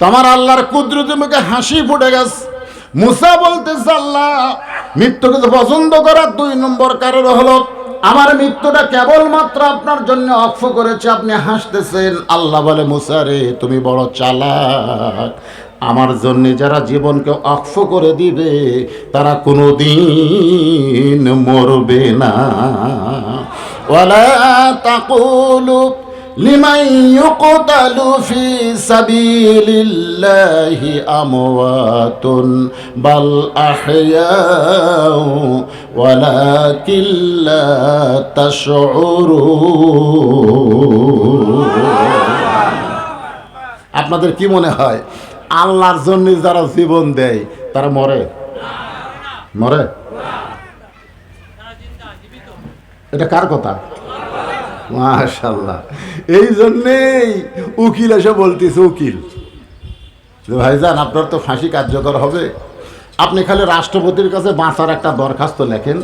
তোমার আল্লাহর কুদরতি মুখে হাসি ফুটে গেছে। মুসা বলতেছে, আল্লাহ, মৃত্যুকে পছন্দ করার দুই নম্বর কারণ হলো, আমার মৃত্যুটা কেবলমাত্র আপনার জন্য অক্ষ করেছে, আপনি হাসতেছেন। আল্লাহ বলে, মুসা রে, তুমি বড় চালাক। আমার জন্য যারা জীবনকে অক্ষ করে দিবে, তারা কোনো দিন মরবে না। ওয়ালা তাকুলু لمن يقتل في سبيل الله أموات بل أحياء ولكن لا تشعرون আপনাদের কি মনে হয় আল্লাহর জন্য যারা জীবন দেয় তারা মরে মরে এটা কার কথা মাশাল্লাহ এই জন্যেই উকিল এসে বলতেছে, উকিল ভাইজান, আপনার তো ফাঁসি কার্যকর হবে। আপনি খালি রাষ্ট্রপতির কাছে বাঁচার একটা দরখাস্ত লেখেন।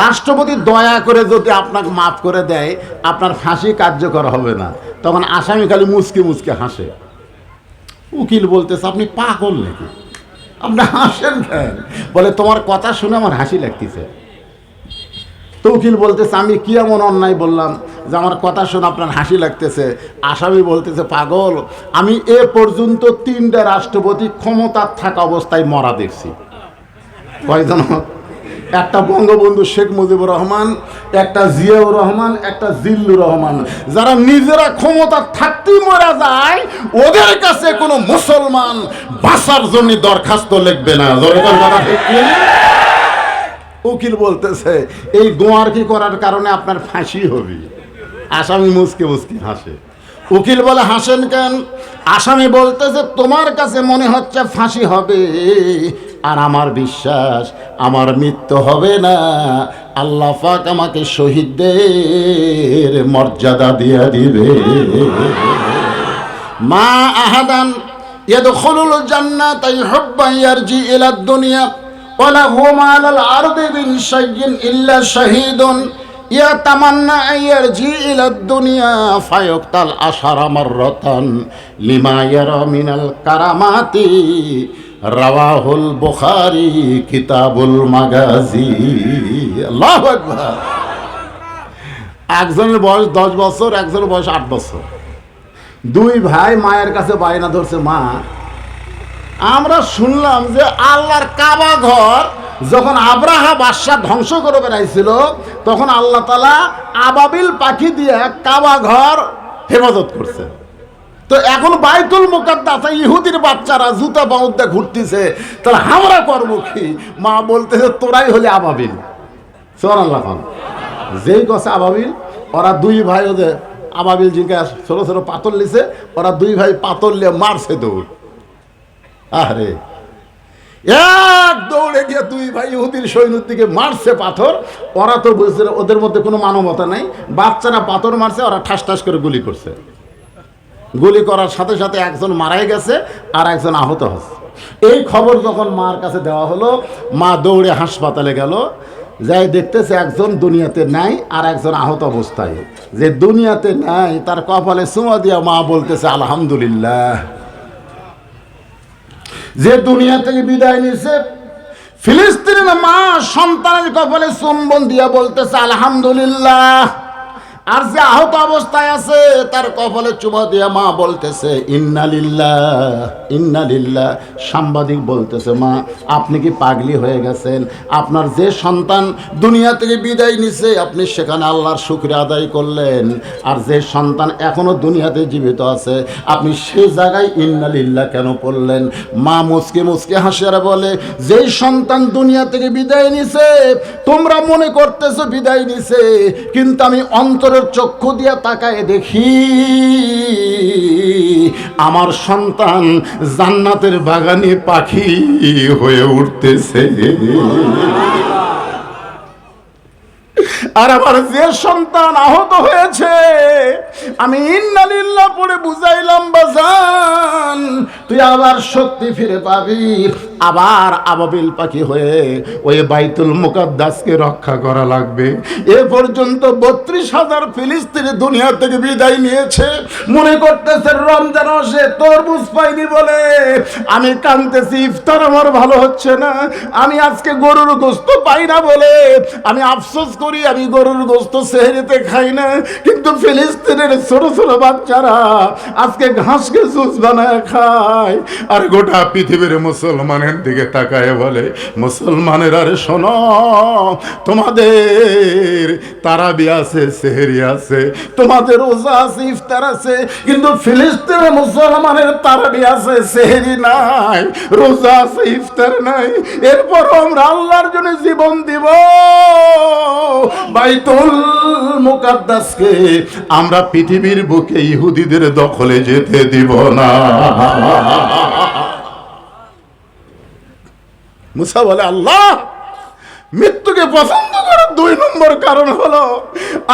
রাষ্ট্রপতি দয়া করে যদি আপনাকে মাফ করে দেয়, আপনার ফাঁসি কার্যকর হবে না। তখন আসামি খালি মুচকে মুচকে হাসে। উকিল বলতেছে, আপনি পাগল নাকি? আপনি হাসেন কেন? বলে, তোমার কথা শুনে আমার হাসি লাগতেছে। তো উকিল বলতেছে, আমি কি এমন অন্যায় বললাম? যে আমার কথা শুনে আপনার হাসি লাগতেছে, আসামি বলতেছে, পাগল, আমি এ পর্যন্ত তিনটা রাষ্ট্রপতি ক্ষমতার থাকা অবস্থায় মরা দেখছি। কয়জন? একটা বঙ্গবন্ধু শেখ মুজিবুর রহমান, একটা জিয়াউর রহমান, একটা জিল্লুর রহমান। যারা নিজেরা ক্ষমতা থাকতেই মারা যায়, ওদের কাছে কোনো মুসলমান বাঁচার জন্য দরখাস্ত লিখবে না? উকিল বলতেছে, এই গোয়ার কি করার কারণে আপনার ফাঁসি হবে? আসামি মুসকে মুসকে হাসে। উকিল বলে, হাসেন কেন? আসামি বলতেছে তোমার কাছে মনে হচ্ছে ফাঁসি হবে। আর আমার বিশ্বাস, আমার মৃত্যু হবে না। আল্লাহ পাক আমাকে শহীদদের মর্যাদা দিয়া দিবে। মা আহাদান, ইয়াদখুলুল জান্নাতাই হুব্বা ইয়ারজি ইলা দুনিয়া ওয়ালা হুমা আলাল আরদি বিন শাইয়িন ইল্লা শাহীদুন। ইয়াতামান্না ইয়ারজি ইলা দুনিয়া লিমা মিনাল কারামাতি। কিতাবুল মাগাজি। আল্লাহু একজনের বয়স দশ বছর, একজনের বয়স আট বছর। দুই ভাই মায়ের কাছে বায়না ধরছে, মা, আমরা শুনলাম যে আল্লাহর কাবা ঘর যখন আব্রাহা বাদশাহ ধ্বংস করে বেড়াইছিল, তখন আল্লাহ তালা আবাবিল পাখি দিয়ে কাবা ঘর হেফাজত করছে। তো এখন বাইতুল মুকাদ্দাস ইহুদির বাচ্চারা জুতা বাউদ্দা ঘুরতেছে। তাহলে আমরা করব কি? মা বলতেছে, তোরাই হলে আবাবিল। সোহান আল্লাহ খান যেই গছে আবাবিল, ওরা দুই ভাই ওদের আবাবিল জিজ্ঞাস, ছোট ছোট পাথর লিছে, ওরা দুই ভাই পাথর লিয়ে মারছে দৌড়। আরে এক দৌড়ে গিয়ে দুই ভাই ইহুদির সৈন্যের দিকে মারছে পাথর। ওরা তো বুঝছে ওদের মধ্যে কোনো মানবতা নাই। বাচ্চারা পাথর মারছে, ওরা ঠাস ঠাস করে গুলি করছে। গুলি করার সাথে সাথে একজন মারাই গেছে আর একজন আহত হচ্ছে। এই খবর যখন মার কাছে দেওয়া হলো, মা দৌড়ে হাসপাতালে গেল। যাই দেখতেছে একজন দুনিয়াতে নাই আর একজন আহত অবস্থায়। যে দুনিয়াতে নাই, তার কপালে চুমা দিয়া মা বলতেছে, আলহামদুলিল্লাহ। যে দুনিয়া থেকে বিদায় নিয়েছে ফিলিস্তিনের মা সন্তানের কপালে চুম্বন দিয়া বলতেছে আলহামদুলিল্লাহ। আর যে আহত অবস্থায় আছে, তার কপালে চুমা দিয়া মা বলতেছে, ইন্নালিল্লাহ ইন্নালিল্লাহ। সাংবাদিক বলতেছে, মা, আপনি কি পাগলি হয়ে গেছেন? আপনার যে সন্তান দুনিয়া থেকে বিদায় নিছে, আপনি সেখানে আল্লাহর শুক্রিয়া আদায় করলেন। আর যে সন্তান এখনও দুনিয়াতে জীবিত আছে, আপনি সে জায়গায় ইন্নালিল্লাহ কেন পড়লেন? মা মুসকে মুসকে হাসিয়ারা বলে, যেই সন্তান দুনিয়া থেকে বিদায় নিছে, তোমরা মনে করতেছো বিদায় নিছে, কিন্তু আমি অন্তরের চক্ষু দিয়া তাকায় দেখি আমার সন্তান জান্নাতের বাগানে পাখি হয়ে উঠতেছে। আর আমার যে সন্তান আহত হয়েছে, আমি ইন্নালিল্লাহ পড়ে বুঝাইলাম, বাজান, তুই আবার শক্তি ফিরে পাবি। আবার আবাবিল পাখি হয়ে ওই বাইতুল মুকাদ্দাসকে রক্ষা করা লাগবে। এ পর্যন্ত বত্রিশ হাজার ফিলিস্তিনি দুনিয়া থেকে বিদায় নিয়েছে। মনে করতেছে রমজান আসে তরমুজ পাইনি বলে আমি কানতেছি ইফতার আমার ভালো হচ্ছে না, আমি আজকে গরুর গোস্ত পাই না বলে আমি আফসোস করি, আমি গরুর গোস্ত সেহরিতে খাই না, কিন্তু ফিলিস্তিনের ছোট ছোট বাচ্চারা আজকে ঘাসকে জুস বানায় খায়। আর গোটা পৃথিবীর মুসলমানের দিকে তাকায় বলে, মুসলমানের আরে শোনো, তোমাদের তারাবি আছে, সেহেরি আছে, তোমাদের রোজা আছে, ইফতার আছে, কিন্তু ফিলিস্তিনের মুসলমানের তারাবি আছে, সেহেরি নাই, রোজা আছে, ইফতার নাই। এরপর আমরা আল্লাহর জন্য জীবন দিব। বাইতুল মুকাদ্দাসকে আমরা পৃথিবীর বুকে ইহুদিদের দখলে যেতে দিব না। মুসা বলে, আল্লাহ, মৃত্যুকে পছন্দ করার দুই নম্বর কারণ হলো,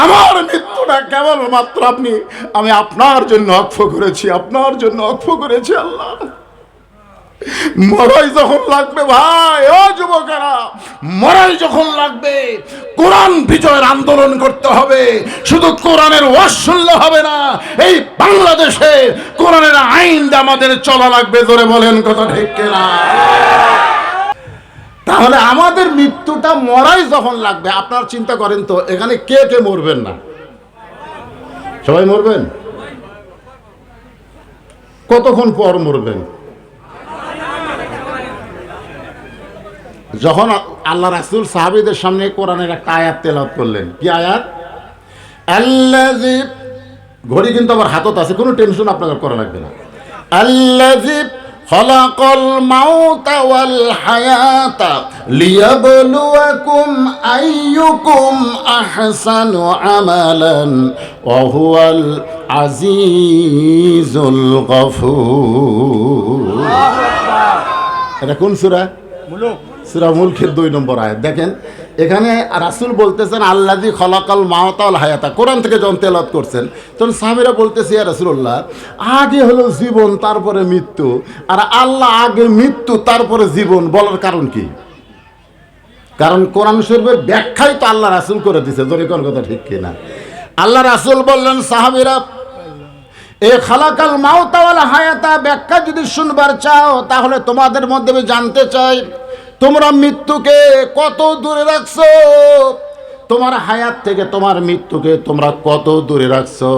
আমার মৃত্যুটা কেবলমাত্র আপনি, আমি আপনার জন্য অক্ষ করেছি, আপনার জন্য অক্ষ করেছি, আল্লাহ। মরাই যখন লাগবে ভাই, ও যুবকেরা, মরাই যখন লাগবে, কোরআন বিজয়ের আন্দোলন করতে হবে, শুধু কোরআনের হবে না, এই বাংলাদেশে কোরআনের আইন আমাদের চলা লাগবে ধরে বলেন কথা ঠিক না তাহলে আমাদের মৃত্যুটা মরাই যখন লাগবে, আপনার চিন্তা করেন তো, এখানে কে কে মরবেন না? সবাই মরবেন? কতক্ষণ পর মরবেন? যখন আল্লাহ রাসুল সাহাবিদের সামনে কোরআনের একটা আয়াত তেল করলেন কি আয়াত? ঘড়ি কিন্তু আমার হাতত আছে কোনো টেনশন আপনাদের করা লাগবে না। আইয়ুকুম এটা কোন সুরা? সুরা মুলকের দুই নম্বর আয়াত। দেখেন, এখানে রাসুল বলতেছেন আল্লাদি খলাকাল মাওতাল হায়াতা। কোরআন থেকে যখন করছেন, তখন সাহাবিরা বলতেছে, ইয়া রাসুল্লাহ আগে হলো জীবন, তারপরে মৃত্যু। আর আল্লাহ আগে মৃত্যু, তারপরে জীবন বলার কারণ কি? কারণ কোরআন শরীফের ব্যাখ্যাই তো আল্লাহ রাসুল করে দিছে। জোরে কোন কথা ঠিক কিনা? আল্লাহ রাসুল বললেন, সাহাবিরা, এ খালাকাল মাওতাওয়াল হায়াতা ব্যাখ্যা যদি শুনবার চাও, তাহলে তোমাদের মধ্যে আমি জানতে চাই তোমরা মৃত্যুকে কত দূরে রাখছো? তোমার হায়াত থেকে তোমার মৃত্যুকে তোমরা কত দূরে রাখছো?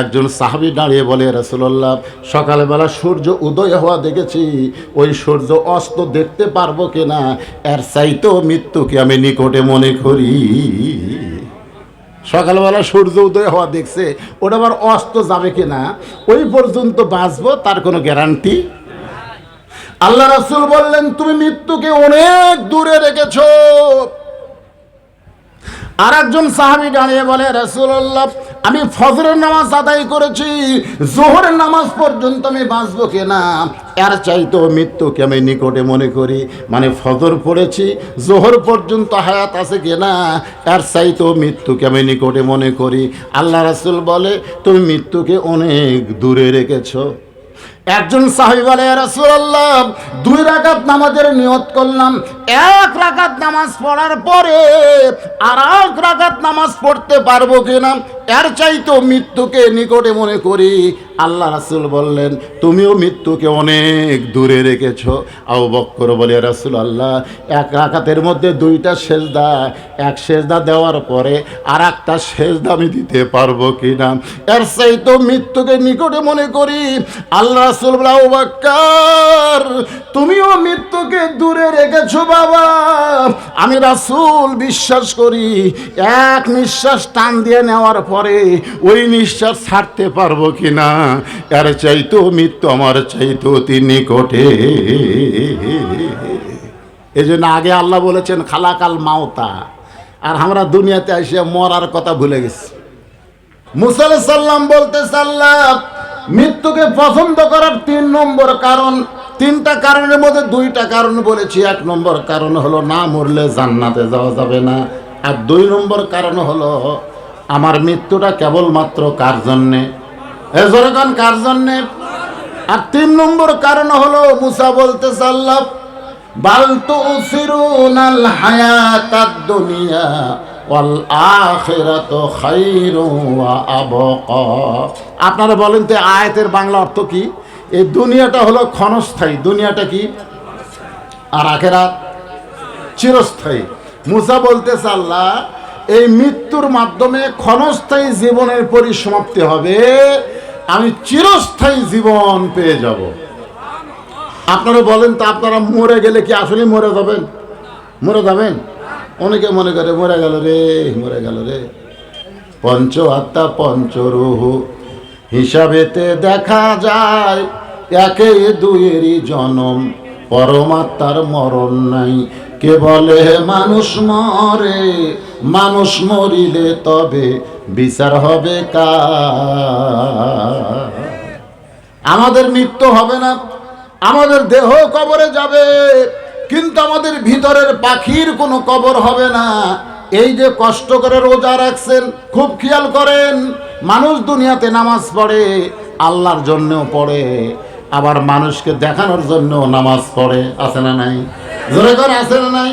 একজন সাহাবি দাঁড়িয়ে বলে রসুল্লাহ সকালবেলা সূর্য উদয় হওয়া দেখেছি। ওই সূর্য অস্ত দেখতে পারব কিনা? এর চাইতেও মৃত্যুকে আমি নিকটে মনে করি। সকালবেলা সূর্য উদয় হওয়া দেখছে, ওটা আবার অস্ত যাবে কিনা? ওই পর্যন্ত বাঁচবো, তার কোনো গ্যারান্টি আল্লাহ রাসুল বললেন, তুমি মৃত্যুকে অনেক দূরে রেখেছ। আর একজন সাহাবি দাঁড়িয়ে বলে রাসুল্লাহ আমি ফজরের নামাজ আদায় করেছি, জোহরের নামাজ পর্যন্ত আমি বাঁচবো কিনা? এর চাইতো মৃত্যুকে আমি নিকটে মনে করি। মানে ফজর পড়েছি, জোহর পর্যন্ত হায়াত আছে কিনা? এর চাইতো মৃত্যুকে আমি নিকটে মনে করি। আল্লাহ রাসুল বলে, তুমি মৃত্যুকে অনেক দূরে রেখেছো। একজন সাহেব বলে রাসূলুল্লাহ, দুই রাকাত নামাজের নিয়ত করলাম। এক রাকাত নামাজ পড়ার পরে আর এক রাকাত নামাজ পড়তে পারব কিনা? এর চাইতো মৃত্যুকে নিকটে মনে করি। আল্লাহ রাসূল বললেন, তুমিও মৃত্যুকে অনেক দূরে রেখেছো। আবু বক্কর বলে রাসূল আল্লাহ এক রাকাতের মধ্যে দুইটা সেজদা, এক সেজদা দেওয়ার পরে আর একটা সেজদা আমি দিতে পারব কিনা? এর চাইতো মৃত্যুকে নিকটে মনে করি। আল্লাহ রাসূল বক্কর তুমিও মৃত্যুকে দূরে রেখেছো বাবা। আমি রাসূল বিশ্বাস করি, এক নিঃশ্বাস টান দিয়ে নেওয়ার পরে ওই নিঃশ্বাস ছাড়তে পারব কিনা? এর চাইতো মৃত্যু, আমার চাইতো অতি নিকটে। এই জন্য আগে আল্লাহ বলেছেন, খালাকাল মাওতা আর আমরা দুনিয়াতে এসে মরার কথা ভুলে গেছি। মুসাল সাল্লাম বলতে সাল্লাম মৃত্যুকে পছন্দ করার তিন নম্বর কারণ, তিনটা কারণের মধ্যে দুইটা কারণ বলেছি। এক নম্বর কারণ হলো না মরলে জান্নাতে যাওয়া যাবে না। আর দুই নম্বর কারণ হলো, আমার মৃত্যুটা কেবলমাত্র কার জন্যে? এ জোরগান কার জন্যে? আর তিন নম্বর কারণ হলো, মুসা বলতে চাল্লাম বালতু সিরুনাল হায়াতাদ দুনিয়া আপনারা বলেন তো, আয়াতের বাংলা অর্থ কি? এই দুনিয়াটা হলো ক্ষণস্থায়ী। দুনিয়াটা কি? আর আখেরাত? চিরস্থায়ী। মুসা বলতে আল্লাহ, এই মৃত্যুর মাধ্যমে ক্ষণস্থায়ী জীবনের পরিসমাপ্তি হবে, আমি চিরস্থায়ী জীবন পেয়ে যাব। আপনারা বলেন তো, আপনারা মরে গেলে কি আসলে মরে যাবেন? মরে যাবেন? অনেকে মনে করে, মরে গেল রে, মরে গেল রে। পঞ্চ আত্মা পঞ্চরুহু হিসাবেতে দেখা যায়, একে দুয়েরই জনম। পরমাত্মার মরণ নাই। কে বলে, মানুষ মরে, মানুষ মরিলে তবে বিচার হবে কা আমাদের মৃত্যু হবে না, আমাদের দেহ কবরে যাবে। কিন্তু আমাদের ভিতরের পাখির কোনো কবর হবে না। এই যে কষ্ট করে রোজা রাখছেন, খুব খেয়াল করেন, মানুষ দুনিয়াতে নামাজ পড়ে, আল্লাহর জন্যও পড়ে, আবার মানুষকে দেখানোর জন্যও নামাজ পড়ে, আছে না নাই? জোরে করে, আছে না নাই?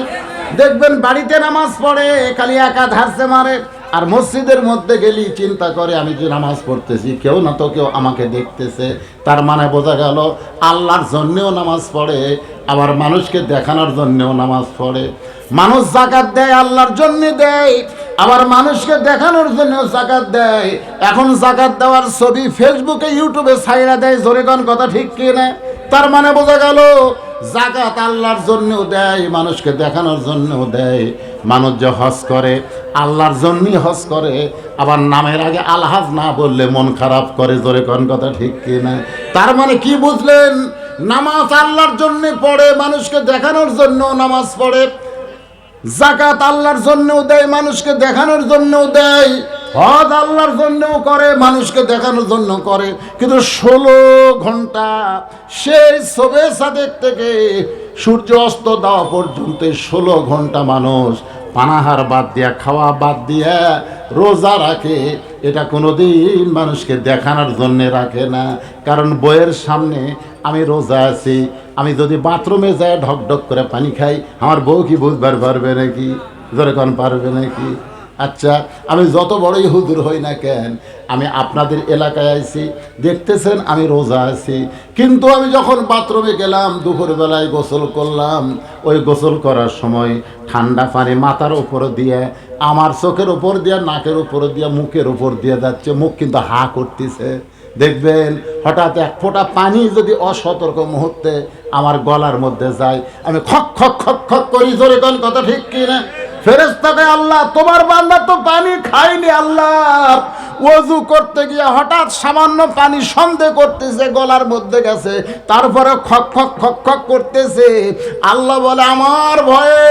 দেখবেন বাড়িতে নামাজ পড়ে, খালি একা ধারছে মারে। আর মসজিদের মধ্যে গেলি চিন্তা করে, আমি যে নামাজ পড়তেছি, কেউ না তো কেউ আমাকে দেখতেছে। তার মানে বোঝা গেল, আল্লাহর জন্যেও নামাজ পড়ে, আবার মানুষকে দেখানোর জন্যেও নামাজ পড়ে। মানুষ জাকাত দেয়, আল্লাহর জন্য দেয়, আবার মানুষকে দেখানোর জন্য জাকাত দেয়। এখন জাকাত দেওয়ার ছবি ফেসবুকে ইউটিউবে ছাইরা দেয় জোরেগন কথা ঠিক কিনা তার মানে বোঝা গেল, জাকাত আল্লাহর জন্যও দেয়, মানুষকে দেখানোর জন্যও দেয়। মানুষ যে হজ করে, আল্লাহর জন্যই হজ করে, আবার নামের আগে আলহাজ না বললে মন খারাপ করে, জোরে কোন কথা ঠিক কি না? তার মানে কি বুঝলেন? নামাজ আল্লাহর জন্য পড়ে, মানুষকে দেখানোর জন্য নামাজ পড়ে জাকাত আল্লাহর জন্যও দেয়, মানুষকে দেখানোর জন্যও দেয়, হজ আল্লাহর জন্যও করে, মানুষকে দেখানোর জন্য করে। কিন্তু ষোলো ঘণ্টা সেই সবে সাদেক থেকে সূর্য অস্ত দেওয়া পর্যন্ত ষোলো ঘণ্টা মানুষ পানাহার বাদ দিয়া, খাওয়া বাদ দিয়া রোজা রাখে। এটা কোনোদিন মানুষকে দেখানোর জন্যে রাখে না। কারণ বইয়ের সামনে আমি রোজা আছি, আমি যদি বাথরুমে যাই ঢক ঢক করে পানি খাই, আমার বউ কি বুঝবার পারবে নাকি? যেরকম পারবে নাকি? আচ্ছা আমি যত বড়ই হুজুর হই না কেন, আমি আপনাদের এলাকায় আছি দেখতেছেন আমি রোজা আছি। কিন্তু আমি যখন বাথরুমে গেলাম, দুপুরবেলায় গোসল করলাম, ওই গোসল করার সময় ঠান্ডা পানি মাথার উপর দিয়ে, আমার চোখের উপর দিয়ে, নাকের উপর দিয়ে, মুখের উপর দিয়ে যাচ্ছে, মুখ কিন্তু হা করতেছে। দেখবেন, হঠাৎ এক ফোঁটা পানি যদি অসতর্ক মুহূর্তে আমার গলার মধ্যে যায়, আমি খক খক খক খক করি, জোরে কোন কথা ঠিক কিনা? ফেরেস্তাকে আল্লাহ তোমার বান্দা তো পানি খাইনি আল্লাহ। ওযু করতে গিয়ে হঠাৎ সামান্য পানি সন্দেহ করতেছে, গলার মধ্যে গেছে। তারপরে খক খক খক খক করতেছে। আল্লাহ বলে, আমার ভয়ে,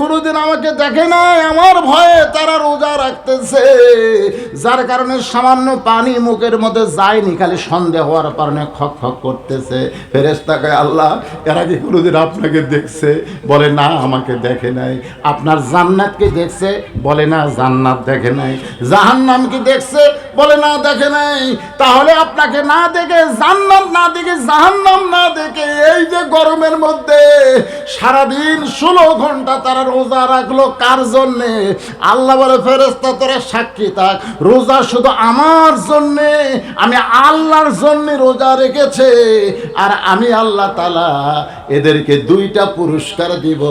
কোনোদিন আমাকে দেখে নাই, আমার ভয়ে তারা রোজা রাখতেছে। যার কারণে সামান্য পানি মুখের মধ্যে যায়নি, খালি সন্দেহ হওয়ার কারণে খক খক করতেছে। ফেরেস্তাকে আল্লাহ, এরা কি কোনোদিন আপনাকে দেখছে? বলে, না, আমাকে দেখে নাই। আপনার জান্নাতকে দেখছে? বলে, না, জান্নাত দেখে নাই। জাহান্নাম কি দেখছে? বলে, না দেখে নাই। তাহলে আপনাকে না দেখে জান্নাত, না দেখে জাহান্নাম, না দেখে এই যে গরমের মধ্যে সারাদিন ষোলো ঘণ্টা তারা রোজা রাখল, কার জন্যে? আল্লাহ বলে ফেরেস্তা তোরা সাক্ষী থাক। রোজা শুধু আমার জন্যে, আমি আল্লাহর জন্য রোজা রেখেছে। আর আমি আল্লাহ তালা এদেরকে দুইটা পুরস্কার দিব।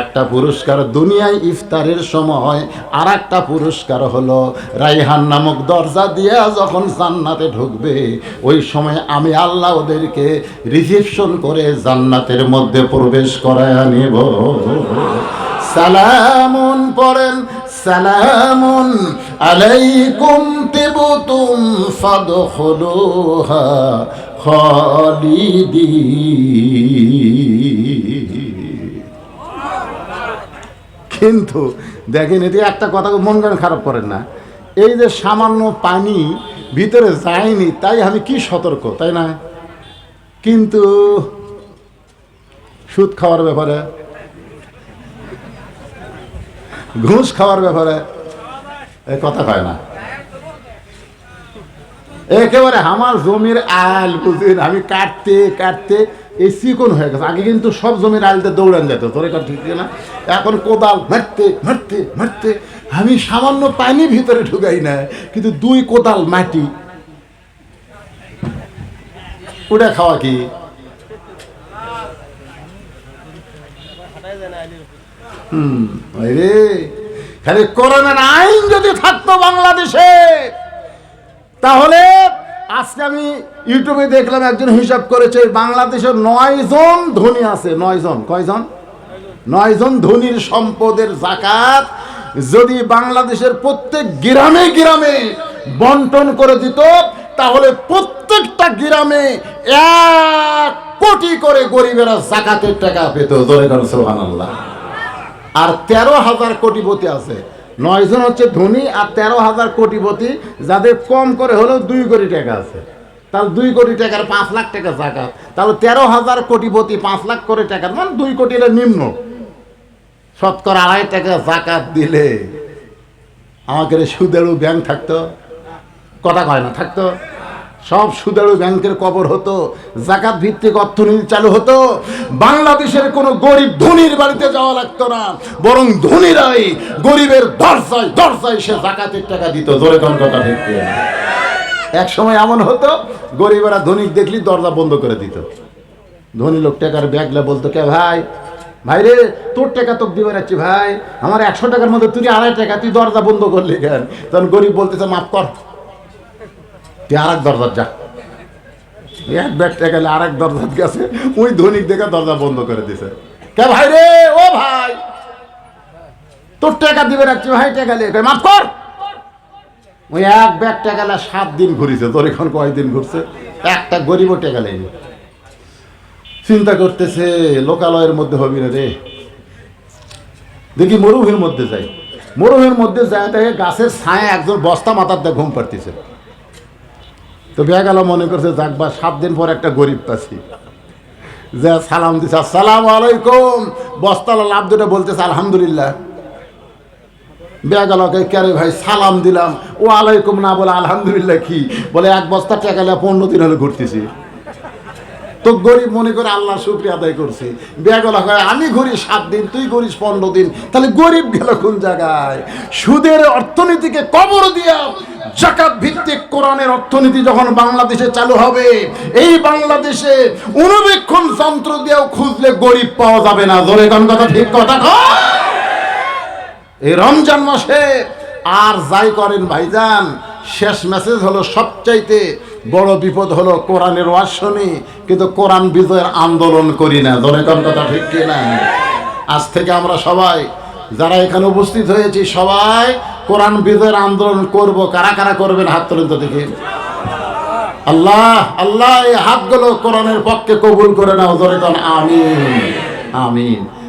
একটা পুরস্কার দুনিয়ায় ইফতারের সময় আর একটা পুরস্কার হলো রাইহান নামক দরজা দিয়ে যখন জান্নাতে ঢুকবে, ওই সময় আমি আল্লাহ ওদেরকে রিসিপশন করে জান্নাতের মধ্যে প্রবেশ করায় আনিব। সালামুন পড়েন, সালামুন আলাইকুম তিবতুম ফাদখুলুহা খালিদি কিন্তু দেখেন, এটি একটা কথা মন খারাপ করেন না? এই যে সামান্য পানি ভিতরে যায়নি, তাই আমি কি সতর্ক, তাই না? কিন্তু সুদ খাওয়ার ব্যাপারে, ঘুষ খাওয়ার ব্যাপারে এ কথা কয় না। একেবারে আমার জমির আল বুঝিন আমি কাটতে কাটতে এই চিকন হয়ে গেছে। আগে কিন্তু সব জমির আলতে দৌড়ান যেত, তোর কথা ঠিক না এখন কোদাল মারতে মারতে মারতে আমি সামান্য পানি ভিতরে ঢুকাই না, কিন্তু দুই কোদাল মাটি। ওটা খাওয়া কি? হুম রে। খালি করোনার আইন যদি থাকতো বাংলাদেশে, তাহলে আজকে আমি ইউটিউবে দেখলাম একজন হিসাব করেছে, বাংলাদেশের নয় জন ধনী আছে। নয় জন কয়জন নয় জন ধনীর সম্পদের জাকাত যদি বাংলাদেশের প্রত্যেক গ্রামে গ্রামে বন্টন করে দিত, তাহলে প্রত্যেকটা গ্রামে এক কোটি করে গরিবেরা জাকাতের টাকা পেত। সুবহানাল্লাহ। আর তেরো হাজার কোটিপতি আছে। নয় জন হচ্ছে ধনী আর তেরো হাজার কোটিপতি, যাদের কম করে হলেও দুই কোটি টাকা আছে। তাহলে দুই কোটি টাকার পাঁচ লাখ টাকা জাকাত। তাহলে তেরো হাজার কোটিপতি পাঁচ লাখ করে টাকা মানে দুই কোটি নিম্ন। শতকরা আড়াই টাকা জাকাত দিলে আমাকে সুদেরও ব্যাংক থাকতো, কথা কয় না, থাকতো। সব সুদারু ব্যাংকের কবর হতো, জাকাত ভিত্তিক অর্থনীতি চালু হতো। বাংলাদেশের কোনো গরিব ধনীর বাড়িতে যাওয়া লাগতো না, বরং ধনীরাই গরিবের দরজায় দরজায় সে জাকাতের টাকা দিত। জোরে কোন কথা ভিত্তি এক সময় এমন হতো, গরিবেরা ধনিক দেখলি দরজা বন্ধ করে দিত। ধনী লোক টাকার ব্যাগলে বলতো, কে ভাই? ভাই রে, তোর টাকা তোকে দিবে রাখছি ভাই। আমার একশো টাকার মধ্যে তুই আড়াই টাকা, তুই দরজা বন্ধ করলি কেন? তখন গরিব বলতেছে, মাফ কর। তুই দরজার যা। এক ব্যাগ টাকা আর এক দরজার গেছে। ওই ধনিক দেখে দরজা বন্ধ করে দিছে। কে ভাই রে? ও ভাই। তোর টাকা দিবে রাখছি ভাই টাকা কয়, মাফ কর। ওই এক ব্যাগ টাকা সাত দিন ঘুরিছে। তোর এখন কয়দিন ঘুরছে? একটা গরিবও টাকা লেগে চিন্তা করতেছে লোকালয়ের মধ্যে হবি না রে। দেখি মরুভূমির মধ্যে যাই। মরুভূমির মধ্যে যায় দেখে গাছের ছায়া একজন বস্তা মাথার দিয়ে ঘুম পাড়তেছে। তো বেয়া গেল, মনে করছে, যাক বা, সাত দিন পর একটা গরিব পাচ্ছি যা, সালাম দিছে। আসসালাম আলাইকুম। বস্তাল লাভ দুটো বলতেছে, আলহামদুলিল্লাহ। বেয়া গেল কেরে ভাই, সালাম দিলাম। ও আলাইকুম না বলে আলহামদুলিল্লাহ কি? বলে, এক বস্তা টাকা পনেরো দিন হলে ঘুরতেছি। তো গরিব মনে করে আল্লাহ শুক্রিয়া আদায় করছে। বেগল হয় আমি ঘুরি সাত দিন, তুই ঘুরিস পনেরো দিন। তাহলে গরিব গেল কোন জায়গায়? সুদের অর্থনীতিকে কবর দিয়া জাকাত ভিত্তিক কোরআনের অর্থনীতি যখন বাংলাদেশে চালু হবে, এই বাংলাদেশে অনুবেক্ষণ যন্ত্র দিয়েও খুঁজলে গরিব পাওয়া যাবে না। জোরে কোন কথা ঠিক, কথা। এই রমজান মাসে আর যাই করেন ভাইজান শেষ মেসেজ হলো, সবচাইতে বড় বিপদ হলো কোরআনের ওয়াজ শুনি কিন্তু কোরআন বিজয়ের আন্দোলন করি না। ধরে কথা ঠিক কিনা? আজ থেকে আমরা সবাই, যারা এখানে উপস্থিত হয়েছি, সবাই কোরআন বিজয়ের আন্দোলন করব। কারা কারা করবেন? হাত তুলেন তো দেখি। আল্লাহ আল্লাহ, এই হাতগুলো কোরআনের পক্ষে কবুল করে নাও। ধরে আমিন। আমিন।